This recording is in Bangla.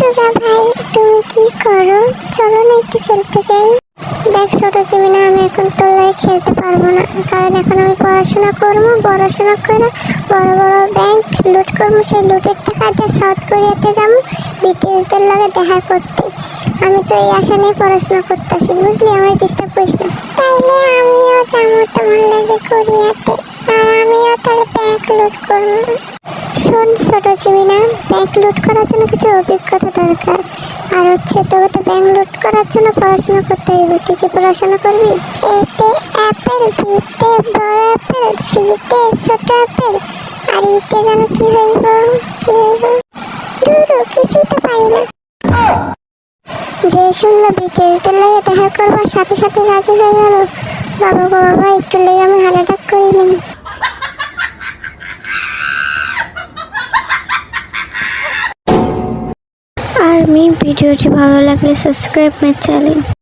সুগা ভাই, তুমি কি করো? চলো না একটু খেলতে যাই। দেখ ছোট জিমিনা, আমি এখন তোর লাগে খেলতে পারব না। কারণ এখন আমি পড়াশোনা করব, পড়াশোনা করে বড় বড় ব্যাংক লুট করব, সেই লুটের টাকা দিয়ে সাউথ কোরিয়াতে যাব বিটিএসদের লাগে দেখা করতে। আমি তো এই আশা নিয়ে পড়াশোনা করতেছি, বুঝলি? আমার ডিস্টার্ব করিস না। তাইলে আমিও যাব তোমার লাগে কোরিয়াতে আর আমিও তাহলে ব্যাংক লুট করব। শোন ছোট জিমিনা ব্যাংক লুট করার জন্য কিছু অভিজ্ঞতা দরকার। আর হচ্ছে তোকে তো ব্যাংক লুট করার জন্য পড়াশোনা করতে হবে তুই কি পড়াশোনা করবি? এতে অ্যাপেল বিতে বড় অ্যাপেল সিতে ছোট অ্যাপেল আর ইতে যেন কি হইব কি হইব? দূর কিছুই তো পারি না। যে শুনলো বিকেলদের লাগে দেখা করবার সাথে সাথে রাজি হয়ে গেল। বাবা বাবা একটু লেগে আমি অ্যাটাক করে নিই। আর মি ভিডিওটি ভালো লাগলে সাবস্ক্রাইব মাই চ্যানেল